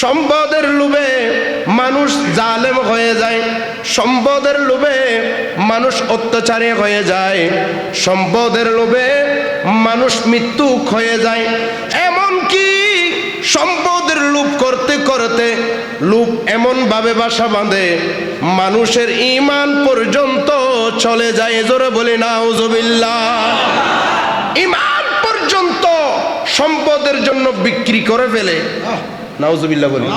সম্পদের লোভে মানুষ জালেম হয়ে যায়। সম্পদের লোভে মানুষ অত্যাচারী হয়ে যায়। সম্পদের লোভে মানুষ মৃত্যুক হয়ে যায়। এমনকি সম্পদের লোভ করতে করতে লোভ এমন ভাবে বাসা বাঁধে, মানুষের ইমান পর্যন্ত চলে যায়। জোরে বলি, নাউজুবিল্লাহ। ইমান পর্যন্ত সম্পদের জন্য বিক্রি করে ফেলে। নাউজুবিল্লাহ বলি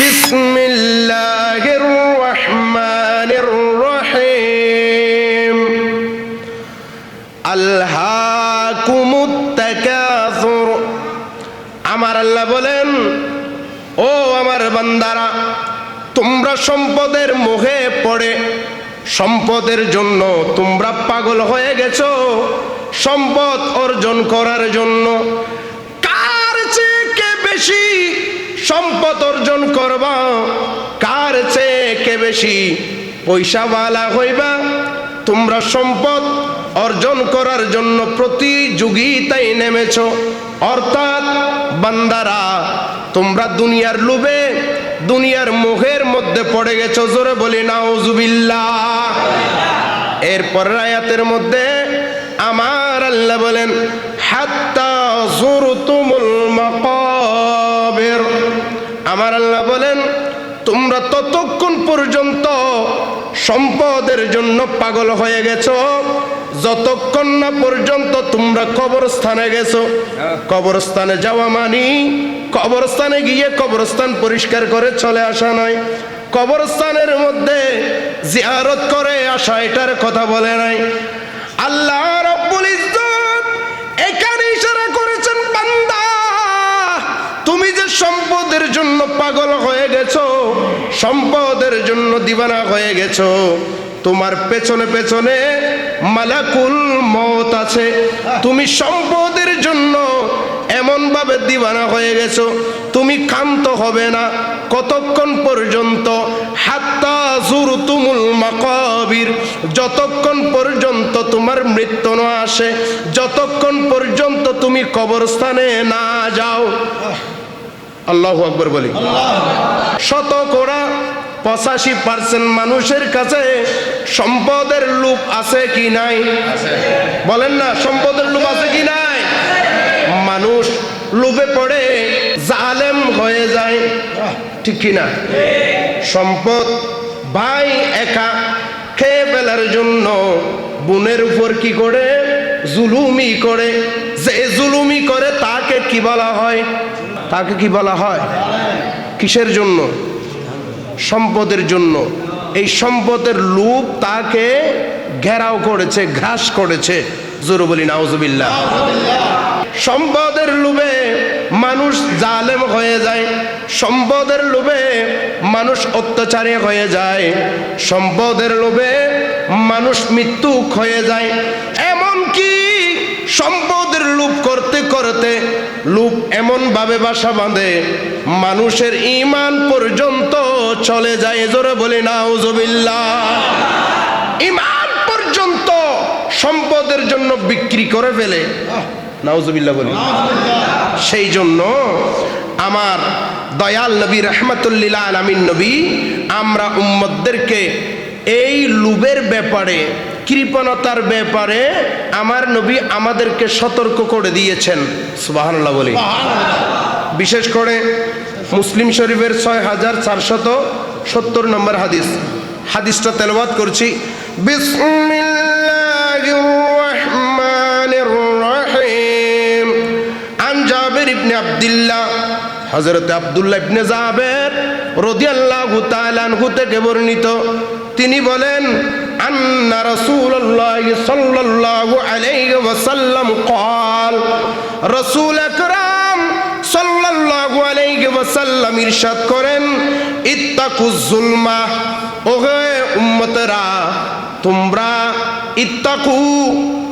বিসমিল্লাহির রহমানির রহিম আল্লাহকুমুত তাকাসুর আমার আল্লাহ বলেন, ও আমার বান্দারা, তোমরা সম্পদের মোহে পড়ে। সম্পদের জন্য তোমরা পাগল হয়ে গেছো। সম্পদ অর্জন করার জন্য সম্পদ অর্জন করবা। কার চেয়ে কে বেশি পয়সাওয়ালা হইবা? তোমরা সম্পদ অর্জন করার জন্য প্রতিযোগিতায় নেমেছ। অর্থাৎ বান্দারা, তোমরা দুনিয়ার লোভে, দুনিয়ার মোহের মধ্যে পড়ে গেছো। জোরে বলি না নাউজুবিল্লাহ। এরপর আয়াতের মধ্যে আমার আল্লাহ বলেন আমার আল্লাহ বলেন, তোমরা ততক্ষণ পর্যন্ত সম্পদের জন্য পাগল হয়ে গেছো, যতক্ষণ না পর্যন্ত তোমরা কবরস্থানে গেছো। কবরস্থানে যাওয়া মানি কবরস্থানে গিয়ে কবরস্থান পরিষ্কার করে চলে আসা নয়। কবরস্থানের মধ্যে জিয়ারত করে আসা, এটার কথা বলে নাই। আল্লাহ রব্বুল সম্পদের জন্য দিবানা হয়ে গেছো। তোমার পেছনে পেছনে মালাকুল মত আছে। তুমি সম্পদের জন্য এমন ভাবে দিবানা হয়ে গেছো। তুমি ক্ষান্ত হবে না। কতক্ষণ পর্যন্ত? যতক্ষণ পর্যন্ত তোমার মৃত্যু না আসে, যতক্ষণ পর্যন্ত তুমি কবরস্থানে না যাও। আল্লাহ আকবর বলি। শতকরা পঁচাশি পার্সেন্ট মানুষের কাছে সম্পদের লোভ আছে কি নাই? বলেন না, সম্পদের লোভ আছে কি নাই? মানুষ লোভে পড়ে, জালেম হয়ে যায়। ঠিক কি না? সম্পদ ভাই একা খেয়ে ফেলার জন্য বোনের উপর কি করে? জুলুমি করে। যে জুলুমি করে, তাকে কি বলা হয়? তাকে কি বলা হয়? কিসের জন্য? সম্পদের জন্য। এই সম্পদের লোভ তাকে ঘেরাও করেছে, ঘ্রাস করেছে। জোর বলি, নাউজুবিল্লাহ। সম্পদের লোভে মানুষ জালেম হয়ে যায়। সম্পদের লোভে মানুষ অত্যাচারী হয়ে যায়। সম্পদের লোভে মানুষ মৃত্যুক হয়ে যায়। এমনকি সম্পদের লোভ করতে করতে লোভ এমন ভাবে বাসা বাঁধে মানুষের ইমান পর্যন্ত চলে যায়। জোরে বলি নাউজুবিল্লাহ। ইমান পর্যন্ত সম্পদের জন্য বিক্রি করে ফেলে। বলি। সেই জন্য আমার দয়াল নবী রহমতুল্লিল্লাহ আলমিন নবী আমরা উম্মদদেরকে এই লুবের ব্যাপারে কৃপণতার ব্যাপারে আমার নবী আমাদেরকে সতর্ক করে দিয়েছেন। সুবাহান্লাহ বলি। বিশেষ করে মুসলিম শরীফের ছয় হাজার চারশত সত্তর নম্বর হাদিস। হাদিসটা তেলবাদ করছি। আব্দুল্লাহ, হযরত আব্দুল্লাহ ইবনে জাবের রাদিয়াল্লাহু থেকে বর্ণিত। তিনি বলেন আন্না রাসূলুল্লাহ সাল্লাল্লাহু আলাইহি ওয়াসাল্লাম قال রাসূল আকরাম সাল্লাল্লাহু আলাইহি ওয়াসাল্লাম ইরশাদ করেন ইত্তাকুজ জুলমা ওহে উম্মতরা তোমরা ইত্তাকু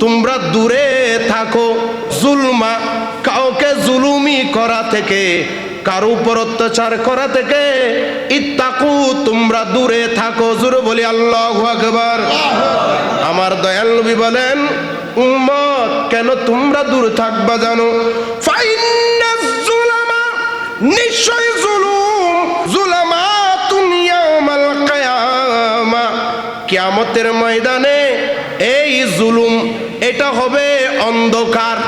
তোমরা দূরে থাকো জুলমা কাউকে জুলুমি করা থেকে কারও উপর অত্যাচার করা থেকে ইত্তাকু, তোমরা দূরে থাকো। জুরে বলি, আল্লাহু আকবার। আমার দয়াল নবী বলেন, উম্মত, কেন তোমরা দূরে থাকবা জানো? জুলামা, নিশ্চয় জুলুম, জুলামাতুন ইয়াউমাল কিয়ামা। কিয়ামতের ময়দানে এই জুলুম, এটা হবে অন্ধকার।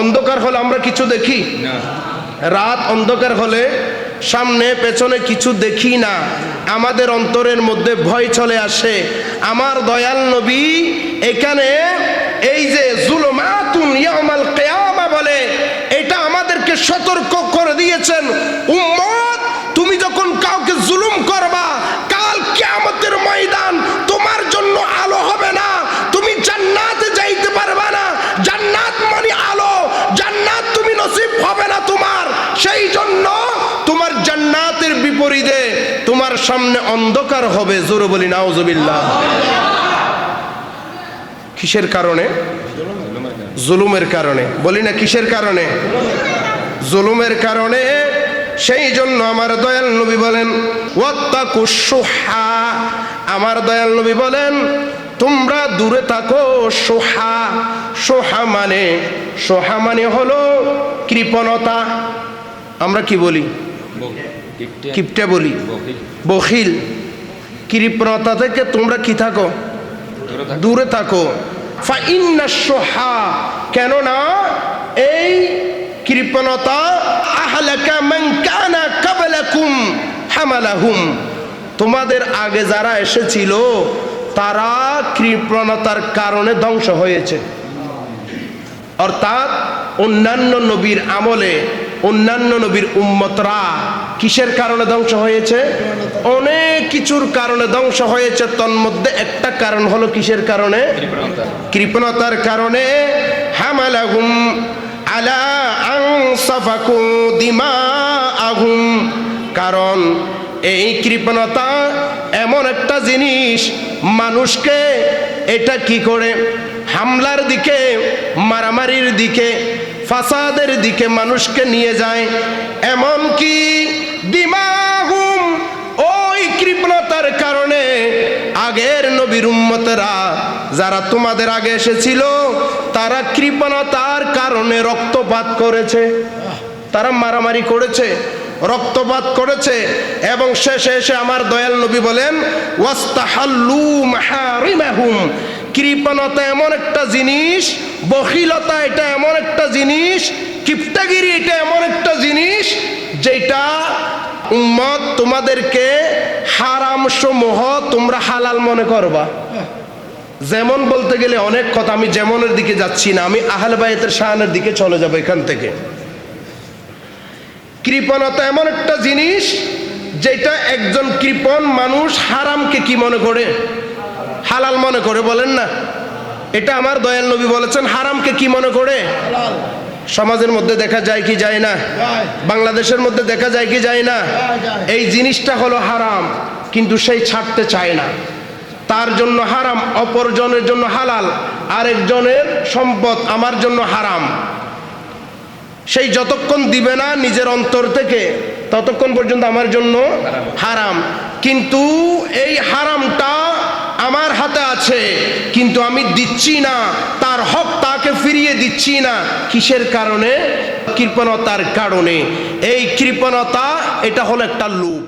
অন্ধকার হলে আমরা কিছু দেখি? রাত অন্ধকার হলে সামনে, পেছনে কিছু দেখি না। আমাদের অন্তরের মধ্যে ভয় চলে আসে। আমার দয়াল নবী এখানে এই যে জুলমাতুন ইয়ামাল কিয়ামা বলে, এটা আমাদেরকে সতর্ক করে দিয়েছেন। উম্মত সেই জন্য তোমার জান্নাতের বিপরীতে তোমার সামনে অন্ধকার হবে, জোরে বলি, নাউজুবিল্লাহ। কিসের কারণে? জুলুমের কারণে। বলি না কিসের কারণে? জুলুমের কারণে। সেই জন্য আমার দয়াল নবী বলেন আমার দয়াল নবী বলেন, তোমরা দূরে থাকো সোহা সোহা মানে সোহা মানে হলো কৃপণতা। আমরা কি বলি? কিপটে বলি। বখিল। কৃপণতা থেকে তোমরা কি থাকো? দূরে থাকো। ফাইন্না সোহা কেননা এই কৃপণতা আহলাকা মান কানা কাবলাকুম হামালাহুম। তোমাদের আগে যারা এসেছিল, তারা কৃপণতার কারণে ধ্বংস হয়েছে। অর্থাৎ অন্যান্য নবীর আমলে অন্যান্য নবীর উম্মতরা কিসের কারণে ধ্বংস হয়েছে? অনেক কিছুর কারণে ধ্বংস হয়েছে, তন্মধ্যে একটা কারণ হলো কিসের কারণে? কৃপণতার কারণে। হামালাহুম আলা আনসাফাকু দিমাআহুম। কারণ এই কৃপণতা এমন একটা জিনিস, মানুষকে এটা কি করে? হামলার দিকে, মারামারির দিকে ফাসাদের দিকে মানুষকে নিয়ে যায়। এমন কি দিমাগুম ওই কৃপণতার কারণে আগের নবীর উম্মতেরা যারা তোমাদের আগে এসেছিল, তারা কৃপণতার কারণে রক্তপাত করেছে। তারা মারামারি করেছে, রক্তপাত করেছে এবং শেষে এসে আমার দয়াল নবী বলেন, ওয়াস্তাহাল্লু মাহারিমাহুম। কৃপণতা এমন একটা জিনিস বখিলতা এটা এমন একটা জিনিস কিপ্টাগিরি এটা এমন একটা জিনিস যেটা উম্মত তোমাদেরকে হারাম সমূহ তোমরা হালাল মনে করবা। যেমন বলতে গেলে অনেক কথা, আমি যেমনের দিকে যাচ্ছি না, আমি আহলে বাইতের শাহানের দিকে চলে যাব এখান থেকে। কৃপণতা এমন একটা জিনিস যেটা একজন কৃপণ মানুষ হারামকে কি মনে করে? হালাল মনে করে, বলেন না। এটা আমার দয়াল নবী বলেছেন, হারামকে কি মনে করে? সমাজের মধ্যে দেখা যায় কি যায় না? বাংলাদেশের মধ্যে দেখা যায় কি যায় না? এই জিনিসটা হলো হারাম, কিন্তু সেই ছাড়তে চায় না। তার জন্য হারাম, অপরজনের জন্য হালাল, আরেকজনের সম্পদ আমার জন্য হারাম। সেই যতক্ষণ দিবে না নিজের অন্তর থেকে, ততক্ষণ পর্যন্ত আমার জন্য হারাম। কিন্তু এই হারামটা আমার হাতে আছে, কিন্তু আমি দিচ্ছি না। তার হক তাকে ফিরিয়ে দিচ্ছি না। কিসের কারণে? কৃপণতার কারণে। এই কৃপণতা, এটা হলো একটা লোভ